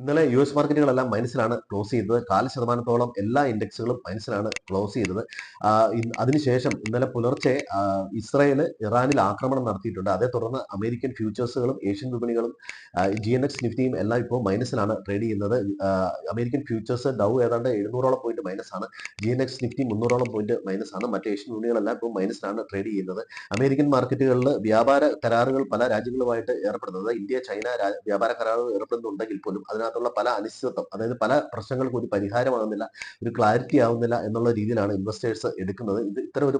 ഇന്നലെ U S മാർക്കറ്റുകളെല്ലാം മൈനസിലാണ് ക്ലോസ് ചെയ്തത്. കാൽ ശതമാനത്തോളം എല്ലാ ഇൻഡെക്സുകളും മൈനസിലാണ് ക്ലോസ് ചെയ്തത്. അതിനുശേഷം ഇന്നലെ പുലർച്ചെ ഇസ്രായേൽ ഇറാനിൽ ആക്രമണം നടത്തിയിട്ടുണ്ട്. അതേ തുടർന്ന് അമേരിക്കൻ ഫ്യൂച്ചേഴ്സുകളും ഏഷ്യൻ വിപണികളും ജി എൻ എക്സ് നിഫ്റ്റിയും എല്ലാം ഇപ്പോൾ മൈനസിലാണ് ട്രേഡ് ചെയ്യുന്നത്. അമേരിക്കൻ ഫ്യൂച്ചേഴ്സ് ഡൗ ഏതാണ്ട് എഴുന്നൂറോളം പോയിന്റ് മൈനസാണ് ജി എൻ എക്സ് നിഫ്റ്റി മുന്നൂറോളം പോയിന്റ് മൈനസാണ് മറ്റ് ഏഷ്യൻ വിപണികളെല്ലാം ഇപ്പോൾ മൈനസിലാണ് ട്രേഡ് ചെയ്യുന്നത്. അമേരിക്കൻ മാർക്കറ്റുകളിൽ വ്യാപാര കരാറുകൾ പല രാജ്യങ്ങളുമായിട്ട് ഏർപ്പെടുന്നത്. ഇന്ത്യ ചൈന വ്യാപാര കരാറുകൾ ഏർപ്പെടുന്നുണ്ടെങ്കിൽ പോലും അതിനകത്തുള്ള പല അനിശ്ചിതത്വം അതായത് പല പ്രശ്നങ്ങൾക്കും ഒരു പരിഹാരമാകുന്നില്ല ഒരു ക്ലാരിറ്റി ആവുന്നില്ല എന്നുള്ള രീതിയിലാണ് ഇൻവെസ്റ്റേഴ്സ് എടുക്കുന്നത്. ഇത് ഇത്തരം ഒരു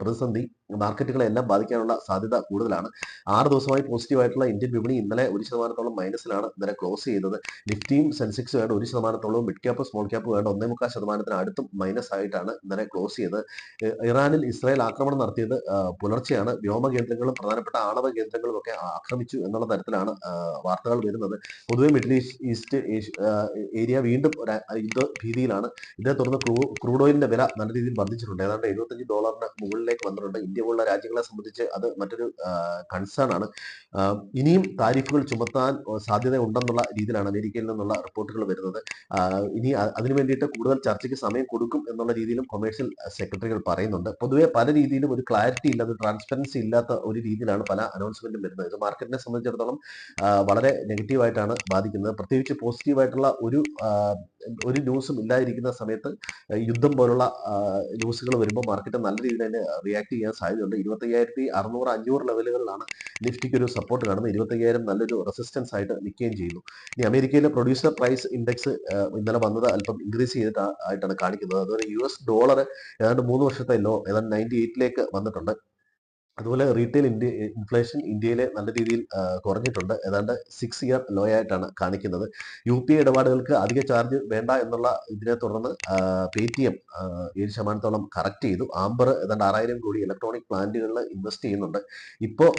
പ്രതിസന്ധി മാർക്കറ്റുകളെ എല്ലാം ബാധിക്കാനുള്ള സാധ്യത കൂടുതലാണ്. ആറ് ദിവസമായി പോസിറ്റീവ് ആയിട്ടുള്ള ഇന്ത്യൻ വിപണി ഇന്നലെ ഒരു ശതമാനത്തോളം മൈനസിലാണ് ഇന്നലെ ക്ലോസ് ചെയ്തത്. നിഫ്റ്റിയും സെൻസെക്സ് വേണ്ട ഒരു ശതമാനത്തോളവും മിഡ് ക്യാപ്പ് സ്മോൾ ക്യാപ്പ് വേണ്ട ഒന്നേ മുക്കാൽ ശതമാനത്തിന് അടുത്തും മൈനസ് ആയിട്ടാണ് ഇന്നലെ ക്ലോസ് ചെയ്തത്. ഇറാനിൽ ഇസ്രായേൽ ആക്രമണം നടത്തിയത് പുലർച്ചെയാണ്. വ്യോമ കേന്ദ്രങ്ങളും പ്രധാനപ്പെട്ട ആണവ കേന്ദ്രങ്ങളും ഒക്കെ ആക്രമിച്ചു എന്നുള്ള തരത്തിലാണ് വാർത്തകൾ വരുന്നത്. പൊതുവെ മിഡിൽ ഈസ്റ്റ് ഈസ്റ്റ് ഏരിയ വീണ്ടും ഒരു യുദ്ധ ഭീതിയിലാണ്. ഇതിനെ തുടർന്ന് ക്രൂ ക്രൂഡ് ഓയിലിന്റെ വില നല്ല രീതിയിൽ വർദ്ധിച്ചിട്ടുണ്ട്. ഏതാണ്ട് എഴുപത്തഞ്ച് ഡോളറിന് മുകളിലേക്ക് വന്നിട്ടുണ്ട്. ഇന്ത്യ പോലുള്ള രാജ്യങ്ങളെ സംബന്ധിച്ച് അത് മറ്റൊരു കൺസേൺ ആണ്. ഇനിയും താരിഫുകൾ ചുമത്താൻ സാധ്യത ഉണ്ടെന്നുള്ള രീതിയിലാണ് അമേരിക്കയിൽ നിന്നുള്ള റിപ്പോർട്ടുകൾ വരുന്നത്. ഇനി അതിനു വേണ്ടിയിട്ട് കൂടുതൽ ചർച്ചയ്ക്ക് സമയം കൊടുക്കും എന്നുള്ള രീതിയിലും കൊമേഴ്ഷ്യൽ സെക്രട്ടറികൾ പറയുന്നുണ്ട്. പൊതുവെ പല രീതിയിലും ഒരു ക്ലാരിറ്റി ഇല്ലാത്ത ട്രാൻസ്പെറൻസി ഇല്ലാത്ത ഒരു രീതിയിലാണ് പല അനൗൺസ്മെന്റും വരുന്നത്. ഇത് മാർക്കറ്റിനെ സംബന്ധിച്ചിടത്തോളം വളരെ നെഗറ്റീവായിട്ടാണ് ബാധിക്കുന്നത്. പ്രത്യേകിച്ച് പോസിറ്റീവായിട്ടുള്ള ഒരു ഒരു ന്യൂസും ഇല്ലാതിരിക്കുന്ന സമയത്ത് യുദ്ധം പോലുള്ള ന്യൂസുകൾ വരുമ്പോൾ മാർക്കറ്റ് നല്ല രീതിയിൽ തന്നെ റിയാക്ട് ചെയ്യാൻ സാധ്യതയുണ്ട്. ഇരുപത്തയ്യായിരത്തി അറുന്നൂറ് അഞ്ഞൂറ് ലെവലുകളിലാണ് നിഫ്റ്റിക്ക് ഒരു സപ്പോർട്ട് കാണുന്നത് ഇരുപത്തയ്യായിരം നല്ലൊരു റെസിസ്റ്റൻസ് ആയിട്ട് നിൽക്കുകയും ചെയ്യുന്നു. ഇനി അമേരിക്കയിലെ പ്രൊഡ്യൂസർ പ്രൈസ് ഇൻഡെക്സ് ഇന്നലെ വന്നത് അല്പം ഇൻക്രീസ് ചെയ്തിട്ടാണ് ആയിട്ടാണ് കാണിക്കുന്നത്. അതുപോലെ യു എസ് ഡോളർ ഏതാണ്ട് മൂന്ന് വർഷത്തെ ലോ ഏതാണ്ട് നയന്റി എയ്റ്റിലേക്ക് വന്നിട്ടുണ്ട്. അതുപോലെ റീറ്റെയിൽ ഇന്ത്യ ഇൻഫ്ലേഷൻ ഇന്ത്യയിലെ നല്ല രീതിയിൽ കുറഞ്ഞിട്ടുണ്ട്. ഏതാണ്ട് സിക്സ് ഇയർ ലോ ആയിട്ടാണ് കാണിക്കുന്നത്. യു പി ഐ ഇടപാടുകൾക്ക് അധിക ചാർജ് വേണ്ട എന്നുള്ള ഇതിനെ തുടർന്ന് പേ ടി എം ഏഴ് ശതമാനത്തോളം കറക്റ്റ് ചെയ്തു. ആംബർ ഏതാണ്ട് ആറായിരം കോടി ഇലക്ട്രോണിക് പ്ലാന്റുകളിൽ ഇൻവെസ്റ്റ് ചെയ്യുന്നുണ്ട്. ഇപ്പോൾ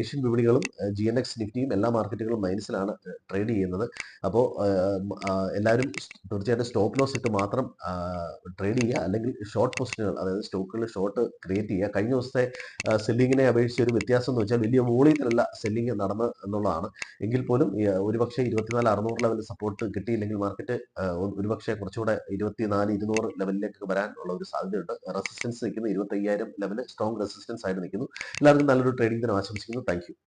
ഏഷ്യൻ വിപണികളും ജി എൻ എക്സ് നിഫ്റ്റിയും എല്ലാ മാർക്കറ്റുകളും മൈനസിലാണ് ട്രേഡ് ചെയ്യുന്നത്. അപ്പോൾ എല്ലാവരും തീർച്ചയായിട്ടും സ്റ്റോപ്പ് ലോസ് ഇട്ട് മാത്രം ട്രേഡ് ചെയ്യുക. അല്ലെങ്കിൽ ഷോർട്ട് പൊസിഷനുകൾ അതായത് സ്റ്റോക്കുകളിൽ ഷോർട്ട് ക്രിയേറ്റ് ചെയ്യുക. കഴിഞ്ഞ ദിവസത്തെ സെല്ലിങ്ങിനെ അപേക്ഷിച്ച് ഒരു വ്യത്യാസം എന്ന് വെച്ചാൽ വലിയ വോളിയത്തിലല്ല സെല്ലിങ് നടന്ന് എന്നുള്ളതാണ്. എങ്കിൽ പോലും ഒരുപക്ഷെ ഇരുപത്തിനാല് അറുന്നൂറ് ലെവൽ സപ്പോർട്ട് കിട്ടിയില്ലെങ്കിൽ മാർക്കറ്റ് ഒരുപക്ഷെ കുറച്ചുകൂടെ ഇരുപത്തിനാല് ഇരുന്നൂറ് ലെവലിലേക്ക് വരാൻ ഉള്ള ഒരു സാധ്യതയുണ്ട്. റെസിസ്റ്റൻസ് നിൽക്കുന്ന ഇരുപത്തി അയ്യായിരം ലെവൽ സ്ട്രോങ് റെസിസ്റ്റൻസ് ആയിട്ട് നിൽക്കുന്നു. എല്ലാവർക്കും നല്ലൊരു ട്രേഡിംഗ് ദിനം ആശംസിക്കുന്നു. താങ്ക്